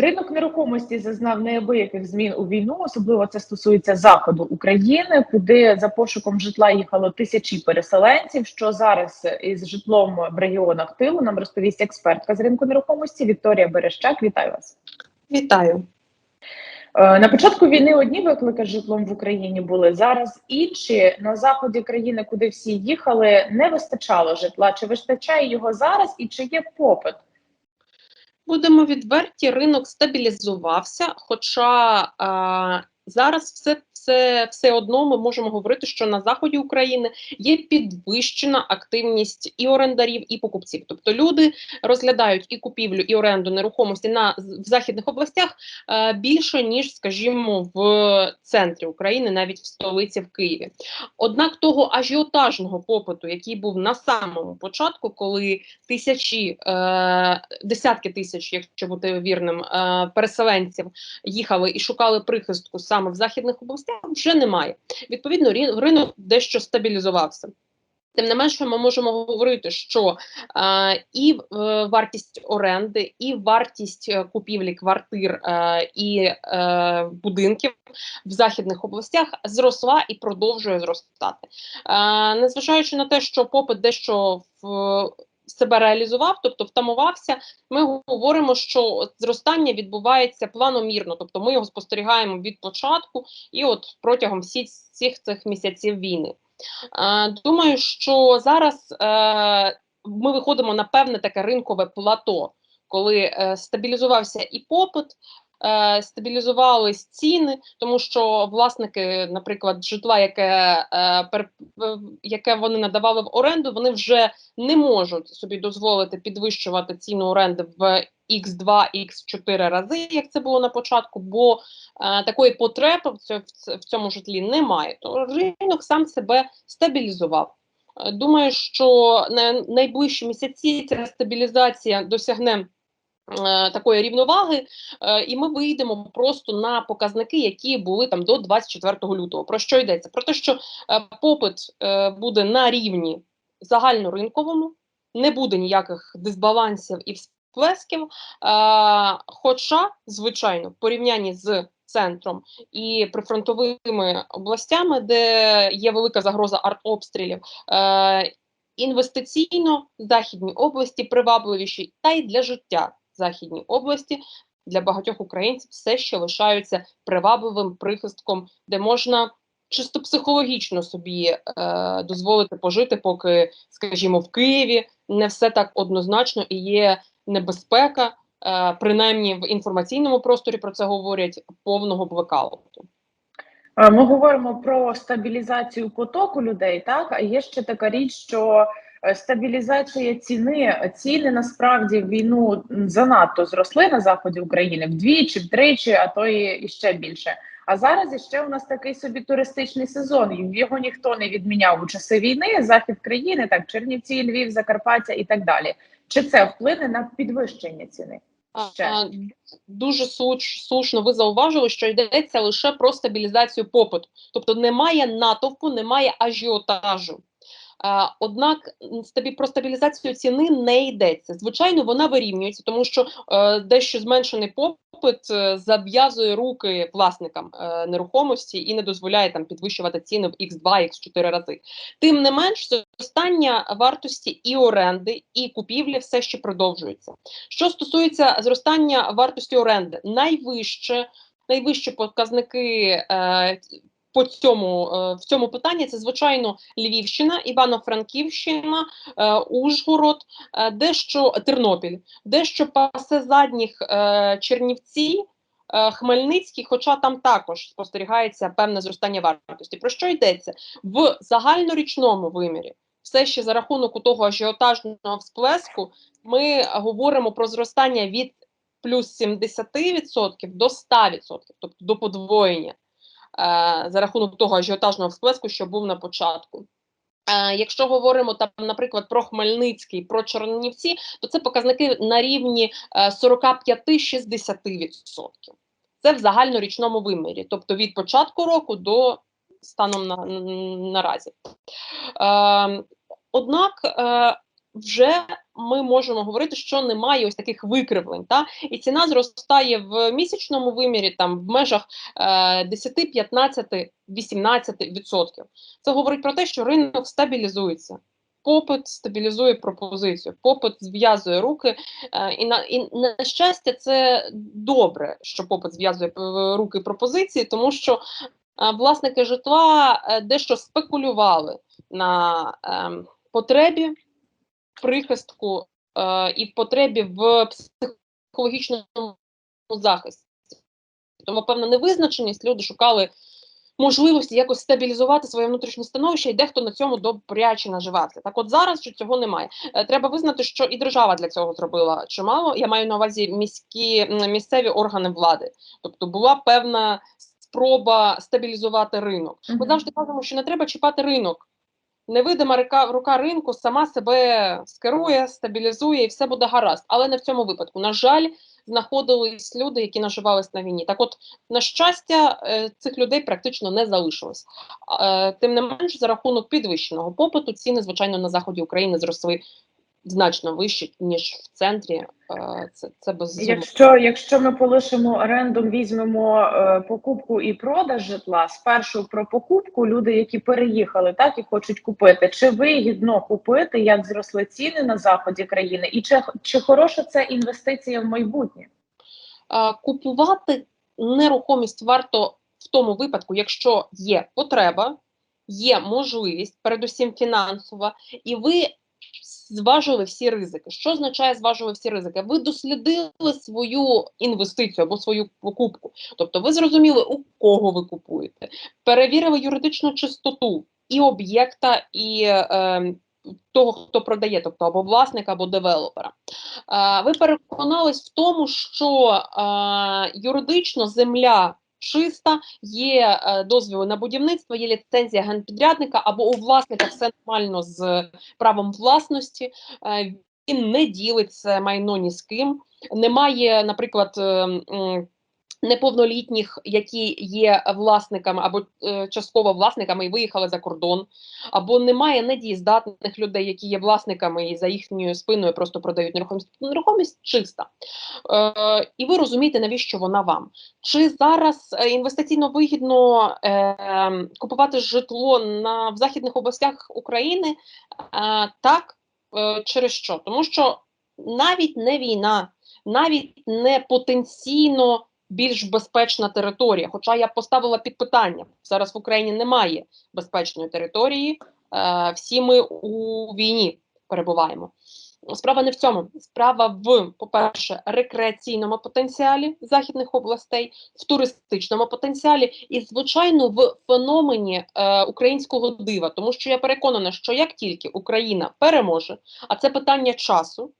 Ринок нерухомості зазнав неабияких змін у війну. Особливо це стосується заходу України, куди за пошуком житла їхало тисячі переселенців. Що зараз із житлом в регіонах тилу нам розповість експертка з ринку нерухомості Вікторія Берещак. Вітаю вас. Вітаю. Е, На початку війни одні виклики з житлом в Україні були зараз інші на заході країни, куди всі їхали, не вистачало житла. Чи вистачає його зараз, і чи є попит? Будемо відверті, ринок стабілізувався, хоча а, зараз все, все, все одно ми можемо говорити, що на заході України є підвищена активність і орендарів, і покупців. Тобто люди розглядають і купівлю, і оренду нерухомості на в західних областях е, більше ніж, скажімо, в центрі України, навіть в столиці в Києві. Однак того ажіотажного попиту, який був на самому початку, коли тисячі, е, десятки тисяч, якщо бути вірним, е, переселенців їхали і шукали прихистку саме в західних областях, вже немає. Відповідно, ринок дещо стабілізувався. Тим не менше, ми можемо говорити, що е, і е, вартість оренди, і вартість е, купівлі квартир е, і е, будинків в західних областях зросла і продовжує зростати. Е, незважаючи на те, що попит дещо в себе реалізував, тобто втамувався, ми говоримо, що зростання відбувається планомірно, тобто ми його спостерігаємо від початку і от протягом всіх, всіх цих місяців війни. Е, думаю, що зараз е, ми виходимо на певне таке ринкове плато, коли е, стабілізувався і попит, е, стабілізувались ціни, тому що власники, наприклад, житла, яке, е, яке вони надавали в оренду, вони вже не можуть собі дозволити підвищувати ціну оренди в X2, X4 рази, як це було на початку, бо е, такої потреби в цьому, житлі немає. То ринок сам себе стабілізував. Думаю, що на найближчі місяці ця стабілізація досягне такої рівноваги, е, і ми вийдемо просто на показники, які були там до 24 лютого. Про що йдеться? Про те, що е, попит е, буде на рівні загальноринковому, не буде ніяких дисбалансів і всплесків. Е, хоча, звичайно, в порівнянні з центром і прифронтовими областями, де є велика загроза артобстрілів, е, інвестиційно західні області привабливіші, та й для життя західні області для багатьох українців все ще лишаються привабливим прихистком, де можна чисто психологічно собі е, дозволити пожити, поки, скажімо, в Києві не все так однозначно і є небезпека. Е, принаймні в інформаційному просторі про це говорять повного блекауту. Ми говоримо про стабілізацію потоку людей, так а є ще така річ, що стабілізація ціни ціни насправді в війну занадто зросли на заході України вдвічі, втричі, а то і, ще більше. А зараз іще у нас такий собі туристичний сезон. Його ніхто не відміняв у часи війни. Захід країни, так Чернівці, Львів, Закарпаття і так далі. Чи це вплине на підвищення ціни? Ще. Дуже суч, слушно ви зауважили, що йдеться лише про стабілізацію попиту, тобто немає натовпу, немає ажіотажу. А, однак про стабілізацію ціни не йдеться. Звичайно, вона вирівнюється, тому що е, дещо зменшений попит е, зав'язує руки власникам е, нерухомості і не дозволяє там підвищувати ціни в X2, X4 рази. Тим не менш, зростання вартості і оренди, і купівлі все ще продовжується. Що стосується зростання вартості оренди, найвище, найвищі показники е, по цьому е, в цьому питанні це звичайно Львівщина, Івано-Франківщина, е, Ужгород, е, дещо Тернопіль, дещо пасе задніх Чернівці. Хмельницький, хоча там також спостерігається певне зростання вартості. Про що йдеться в загальнорічному вимірі? Все ще за рахунок того ажіотажного всплеску ми говоримо про зростання від плюс 70% до 100%, тобто до подвоєння. Е, за рахунок того ажіотажного всплеску, що був на початку. Е, Якщо говоримо там, наприклад, про Хмельницький, про Чернівці, то це показники на рівні е, 45-60%. Це в загальнорічному вимірі, тобто від початку року до станом на, наразі. Е, Однак е, вже ми можемо говорити, що немає ось таких викривлень. Та? І ціна зростає в місячному вимірі там в межах е, 10, 15, 18 відсотків. Це говорить про те, що ринок стабілізується. Попит стабілізує пропозицію, попит зв'язує руки, е, і на і на щастя, це добре, що попит зв'язує е, руки пропозиції, тому що е, власники житла дещо спекулювали на е, потребі прихистку е, і в потребі в психологічному захисті. Тому певна невизначеність люди шукали можливості якось стабілізувати своє внутрішнє становище, і дехто на цьому добряче наживався. Так, от зараз що цього немає. Е, Треба визнати, що і держава для цього зробила чимало. Я маю на увазі міські місцеві органи влади. Тобто була певна спроба стабілізувати ринок. Ми завжди кажемо, що не треба чіпати ринок. Невидима рука, рука ринку сама себе скерує, стабілізує і все буде гаразд. Але не в цьому випадку. На жаль, знаходились люди, які наживались на війні. Так, от, на щастя, е, цих людей практично не залишилось. Е, Тим не менш, за рахунок підвищеного попиту, ціни, звичайно, на заході України зросли значно вище, ніж в центрі. Е, Це, це без Якщо, якщо ми полишимо оренду, візьмемо е, покупку і продаж житла, спершу про покупку люди, які переїхали, так і хочуть купити. Чи вигідно купити, як зросли ціни на заході країни, і чи, чи хороша це інвестиція в майбутнє? А, купувати нерухомість варто в тому випадку, якщо є потреба, є можливість, передусім фінансова, і ви зважили всі ризики. Що означає зважили всі ризики? Ви дослідили свою інвестицію або свою покупку. Тобто ви зрозуміли, у кого ви купуєте, перевірили юридичну чистоту і об'єкта, і е, того, хто продає, тобто або власника, або девелопера. Е, ви переконались в тому, що е, юридично земля чиста, є дозвіл на будівництво, є ліцензія генпідрядника, або у власника все нормально з правом власності. Е, він не ділить це майно ні з ким. Немає, наприклад, е, м, неповнолітніх, які є власниками або е, частково власниками і виїхали за кордон, або немає недієздатних людей, які є власниками і за їхньою спиною просто продають нерухомість. Нерухомість чиста. Е, і ви розумієте, навіщо вона вам. Чи зараз е, інвестиційно вигідно е, купувати житло на, в західних областях України? Е, так, е, через що? Тому що навіть не війна, навіть не потенційно більш безпечна територія. Хоча я поставила під питання, зараз в Україні немає безпечної території, е, всі ми у війні перебуваємо. Справа не в цьому. Справа в, по-перше, рекреаційному потенціалі західних областей, в туристичному потенціалі і, звичайно, в феномені е, українського дива. Тому що я переконана, що як тільки Україна переможе, а це питання часу.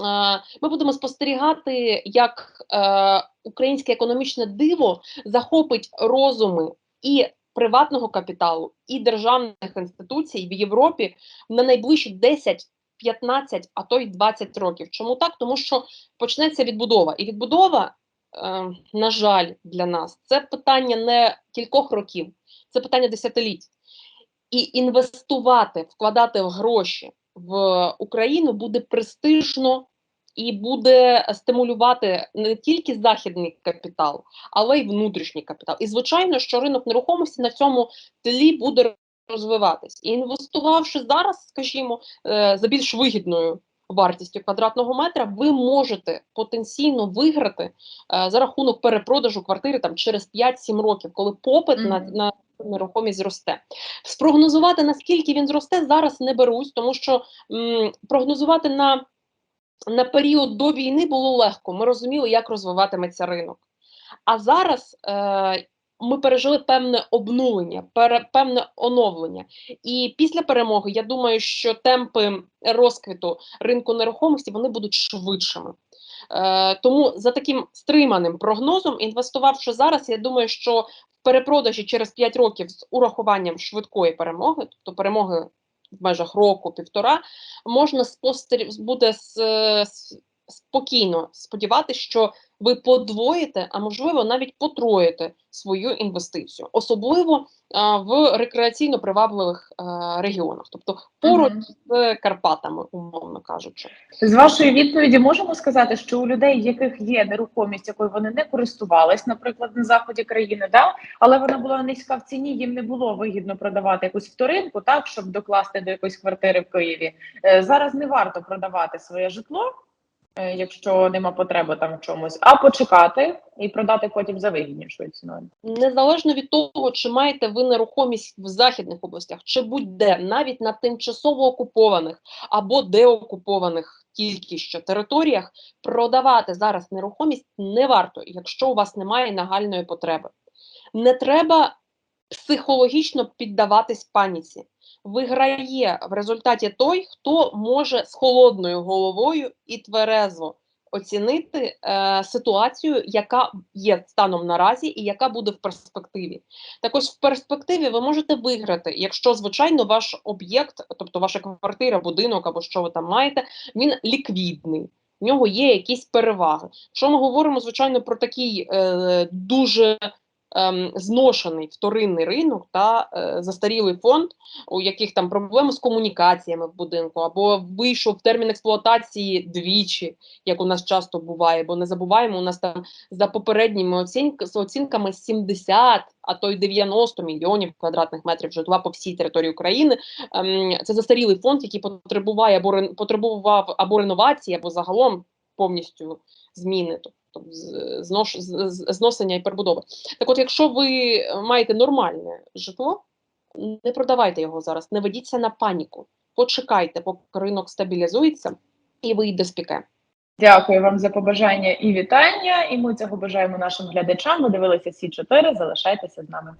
Е, Ми будемо спостерігати, як е, українське економічне диво захопить розуми і приватного капіталу, і державних інституцій в Європі на найближчі 10 15, а то й 20 років. Чому так? Тому що почнеться відбудова. І відбудова, е, на жаль, для нас це питання не кількох років, це питання десятиліть. І інвестувати, вкладати гроші в Україну буде престижно і буде стимулювати не тільки західний капітал, але й внутрішній капітал. І звичайно, що ринок нерухомості на цьому тлі буде розвиватись. І інвестувавши зараз, скажімо, е, за більш вигідною вартістю квадратного метра, ви можете потенційно виграти е, за рахунок перепродажу квартири там через 5-7 років, коли попит на, на нерухомість зросте. Спрогнозувати наскільки він зросте зараз не берусь, тому що м, прогнозувати на, на період до війни було легко. Ми розуміли, як розвиватиметься ринок. А зараз е, ми пережили певне обнулення, пере, певне оновлення. І після перемоги я думаю, що темпи розквіту ринку нерухомості вони будуть швидшими. Е, тому за таким стриманим прогнозом, інвестувавши зараз, я думаю, що в перепродажі через 5 років з урахуванням швидкої перемоги, тобто перемоги в межах року, півтора, можна спостер... буде з. Спокійно сподіватися, що ви подвоїте, а можливо навіть потроїте свою інвестицію, особливо а, в рекреаційно привабливих а, регіонах, тобто поруч Мгм. з Карпатами, умовно кажучи. З вашої відповіді можемо сказати, що у людей, яких є нерухомість, якою вони не користувались, наприклад, на заході країни, да, але вона була низька в ціні, їм не було вигідно продавати якусь вторинку, так щоб докласти до якоїсь квартири в Києві. Е, Зараз не варто продавати своє житло, е, якщо нема потреби там в чомусь, а почекати і продати потім за вигіднішою ціною. Незалежно від того, чи маєте ви нерухомість в західних областях, чи будь-де, навіть на тимчасово окупованих або деокупованих тільки що територіях, продавати зараз нерухомість не варто, якщо у вас немає нагальної потреби. Не треба психологічно піддаватись паніці. Виграє в результаті той, хто може з холодною головою і тверезо оцінити е, ситуацію, яка є станом наразі, і яка буде в перспективі. Так ось в перспективі ви можете виграти, якщо звичайно ваш об'єкт, тобто ваша квартира, будинок або що ви там маєте, він ліквідний. В нього є якісь переваги. Якщо ми говоримо, звичайно, про такий е, дуже зношений вторинний ринок та е, застарілий фонд, у яких там проблеми з комунікаціями в будинку, або вийшов термін експлуатації двічі, як у нас часто буває, бо не забуваємо, у нас там за попередніми оцінк, оцінками 70, а то й 90 мільйонів квадратних метрів житла по всій території України. Ем, це застарілий фонд, який потребуває або ре- потребував або реновації, або загалом повністю зміни, знош, зносення і перебудови. Так от, якщо ви маєте нормальне житло, не продавайте його зараз, не ведіться на паніку. Почекайте, поки ринок стабілізується і вийде з піке. Дякую вам за побажання і вітання. І ми цього бажаємо нашим глядачам. Ви дивилися всі чотири. Залишайтеся з нами.